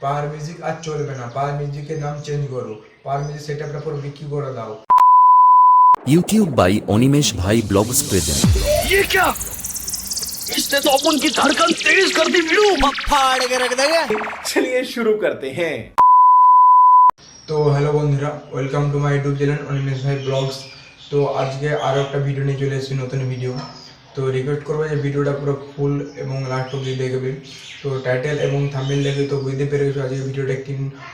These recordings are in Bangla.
পাওয়ার মিউজিক আর চলবে না পাওয়ার মিউজিকের নাম চেঞ্জ করো পাওয়ার মিউজিক সেটআপটা পুরো বিক্রি করে দাও यूट्यूब बाई अनिमेश भाई ब्लॉग्स प्रेजेंट ये क्या इसने तो अपन की धड़कन तेज कर दी वीरू फाड़ के रख देगा चलिए शुरू करते हैं তো হ্যালো বন্ধুরা welcome to my YouTube channel Animesh Bhai vlogs তো আজকে আরও একটা ভিডিও নিয়ে চলে এসেছি নতুন ভিডিও তো রিকোয়েস্ট করব যে ভিডিওটা পুরো ফুল এবং লাস্ট অব্দি দেখবে। তো টাইটেল এবং থাম্বনেল দেখে তো বুঝতে পেরে গেছো আজকে ভিডিওটা কি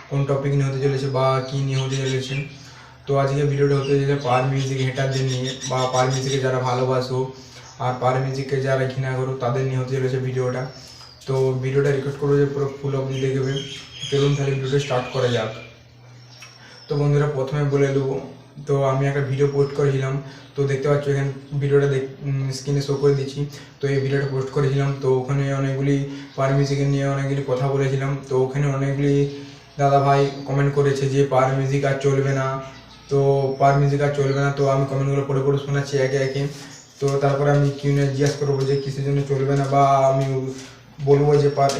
কোন টপিক নিয়ে হতে চলেছে বা কী নিয়ে হতে চলেছে। তো আজকে ভিডিওটা হতে চলেছে পার মিউজিক হেটারদের নিয়ে বা পার মিউজিকে যারা ভালোবাসো আর পার মিউজিককে যারা ঘৃণা করো তাদের নিয়ে হতে চলেছে ভিডিওটা তো ভিডিওটা রিকোয়েস্ট করব যে পুরো ফুল অব্দি দেখবে। চলুন তাহলে ভিডিওটা স্টার্ট করা যাক। তো বন্ধুরা প্রথমে বলে দেবো, তো আমি একটা ভিডিও পোস্ট করেছিলাম, তো দেখতে পাচ্ছ এখানে ভিডিওটা দেখ স্ক্রিনে শো করে দিচ্ছি, তো এই ভিডিওটা পোস্ট করেছিলাম, তো ওখানে অনেকগুলি পার মিউজিক নিয়ে অনেকগুলি কথা বলেছিলাম, তো ওখানে অনেকগুলি দাদা ভাই কমেন্ট করেছে যে পার মিউজিক আর চলবে না, তো পার মিউজিক আর চলবে না, তো আমি কমেন্টগুলো পড়ে পড়ে শোনাচ্ছি একে একে, তো তারপরে আমি কিউ নিয়ে জিজ্ঞেস করব যে কিসের জন্য চলবে না, বা আমি বলব যে পার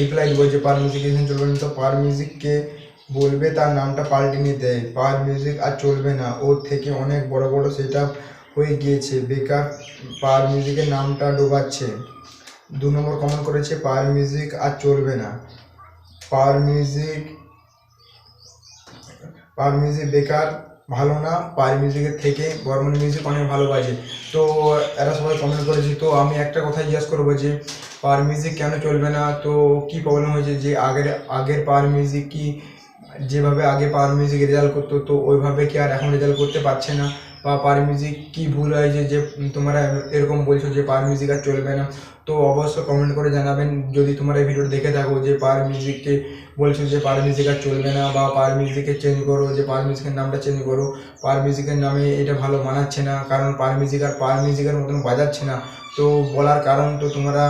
রিপ্লাই দেবো যে পার মিউজিক চলবে না, তো পার মিউজিককে বলবে তার নামটা পাল্টে নিতে পার মিউজিক আর চলবে না। ওর থেকে অনেক বড় বড় সেট হয়ে গিয়েছে। বেকার পার মিউজিকের নামটা ডোবাচ্ছে। দু নম্বর কমেন্ট করেছে পার মিউজিক আর চলবে না। পার মিউজিক পার মিউজিক বেকার, ভালো না। পার মিউজিকের থেকে বর্মন মিউজিক অনেক ভালো বাজে। তো এরা সবাই কমেন্ট করেছে, তো আমি একটা কথা জিজ্ঞাসা করব যে পার মিউজিক কেন চলবে না? তো কি প্রবলেম হয়েছে যে, আগের আগের পার মিউজিক কি যেভাবে আগে পাওয়ার মিউজিক রেজাল্ট করতো তো ওইভাবে কি আর এখন রেজাল্ট করতে পারছে না বা পাওয়ার মিউজিক কি ভুল হয় যে যে তোমরা এরকম বলছো যে পাওয়ার মিউজিক আর চলবে না তো অবশ্যই কমেন্ট করে জানাবেন যদি তোমরা এই ভিডিওটা দেখে থাকো যে পাওয়ার মিউজিককে বলছো যে পাওয়ার মিউজিক আর চলবে না বা পাওয়ার মিউজিকে চেঞ্জ করো যে পাওয়ার মিউজিকের নামটা চেঞ্জ করো পাওয়ার মিউজিকের নামে এটা ভালো মানাচ্ছে না কারণ পাওয়ার মিউজিক আর পাওয়ার মিউজিকের মতন বাজাচ্ছে না তো বলার কারণ তো তোমরা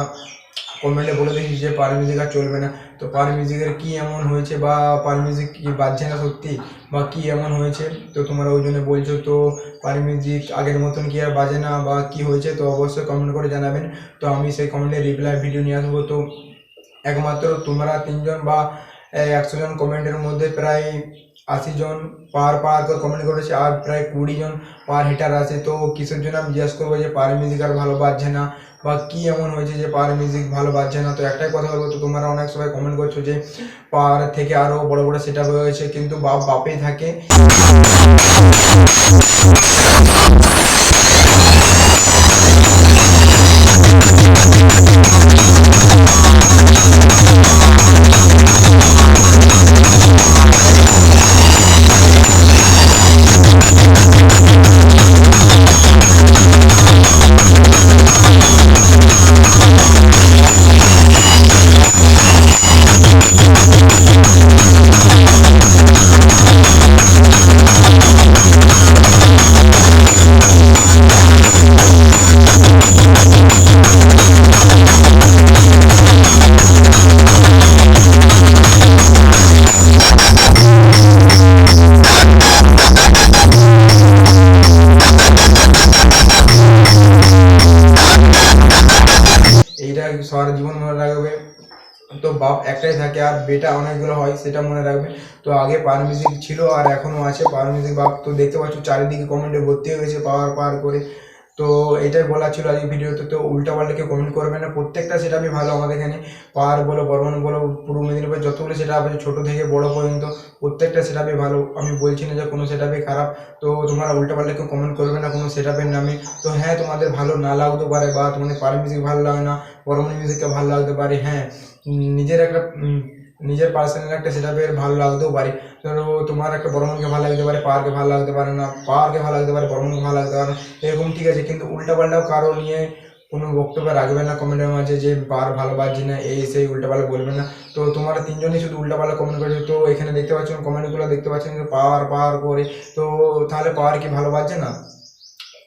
কমেন্টে বলে দিচ্ছি যে পার মিউজিক আর চলবে না তো পার মিউজিকের কি এমন হয়েছে বা পার মিউজিক কি বাজছে না সত্যি বা কী এমন হয়েছে? তো তোমরা ওই জন্য বলছো, তো পার মিউজিক আগের মতন কি আর বাজে না বা কি হয়েছে? তো অবশ্যই কমেন্ট করে জানাবেন। তো আমি সেই কমেন্টে রিপ্লাই ভিডিও নিয়ে আসব। তো একমাত্র তোমরা তিনজন বা একশো জন কমেন্টের মধ্যে প্রায় আশি জন পার পার তো কমেন্ট করেছে, আর প্রায় কুড়ি জন পার হিটার আছে। তো কিসের জন্য আমি জিজ্ঞাসা করব যে, পার মিউজিক আর ভালো বাজছে না? বা কি এমন হয়েছে যে, পার মিউজিক ভালো বাজছে না? তো একটাই কথা বলব, তো তোমরা অনেক সবাই কমেন্ট করছ যে, পার থেকে আরও বড় বড় সেট আপ হয়েছে কিন্তু বাপ বাপেই থাকে। বাপ একটাই থাকে আর বেটা অনেকগুলো হয়, সেটা মনে রাখবে। তো আগে পার মিউজিক ছিল আর এখনও আছে। পার মিউজিক বাপ, তো দেখতে পাচ্ছ চারিদিকে কমেন্টে ভর্তি হয়ে গেছে পাওয়ার পার করে। তো এটাই বলা ছিল আজকে ভিডিওতে। তো উল্টা পাল্টা কেউ কমেন্ট করবে না। প্রত্যেকটা সেটাপই ভালো আমাদের এখানে। পাহাড় বলো, বর্মন বলো পূর্ব মেদিনীপুর যতগুলো সেটা আছে, ছোটো থেকে বড় পর্যন্ত প্রত্যেকটা সেটাপই ভালো। আমি বলছি না যে কোনো সেটাপই খারাপ। তো তোমরা উল্টা পাল্টা কেউ কমেন্ট করবে না কোনো সেটাপের নামে। তো হ্যাঁ তোমাদের ভালো না লাগতে পারে বা তোমাদের পার মিউজিক ভালো লাগে না বর্ধমান মিউজিককে ভালো লাগতে পারে হ্যাঁ। নিজের একটা নিজের পার্সোনাল একটা সেটা সেটাপের ভালো লাগতেও পারে। ধরো তোমার একটা বর্মনকে ভালো লাগতে পারে পাহাড়কে ভালো লাগতে পারে না পাহাড়কে ভালো লাগতে পারে বর্মনকে ভালো লাগতে পারে না, এরকম ঠিক আছে। কিন্তু উল্টাপাল্টাও কারও নিয়ে কোনো বক্তব্য রাখবে না কমেন্টের মাঝে যে বার ভালো বাজছে না, এই সেই উল্টাপাল্টা বলবে না। তো তোমরা তিনজনই শুধু উল্টাপাল্টা কমেন্ট করেছ। তো এখানে দেখতে পাচ্ছেন কমেন্টগুলো দেখতে পাচ্ছেন পাওয়ার পাওয়ার করে। তো তাহলে পাওয়ার কি ভালো বাজছে না?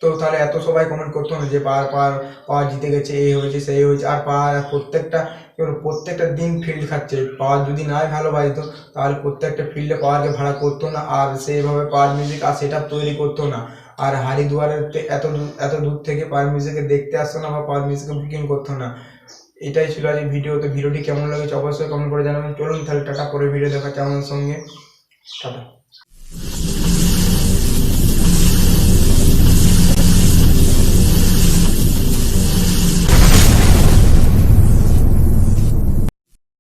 তো তাহলে এত সবাই কমেন্ট করতো না যে পার পার পাওয়ার জিতে গেছে, এই হয়েছে, সেই হয়েছে, আর পাওয়ার প্রত্যেকটা প্রত্যেকটা দিন ফিল্ড খাচ্ছে, পাওয়ার যদি নাই ভালো বাজতো তাহলে প্রত্যেকটা ফিল্ডে পাওয়ারকে ভাড়া করতো না, আর সেইভাবে পাওয়ার মিউজিক আর সেট তৈরি করতো না। আর হারিদুয়ারেরতে এত এত দূর থেকে পাওয়ার মিউজিকে দেখতে আসতো না বা পাওয়ার মিউজিকে বুকিং করতো না। এটাই ছিল আজ ভিডিও তো ভিডিওটি কেমন লাগেছে অবশ্যই কমেন্ট করে জানাবেন। চলুন তাহলে টাটা পরে ভিডিও দেখাচ্ছে আমাদের সঙ্গে। টাটা।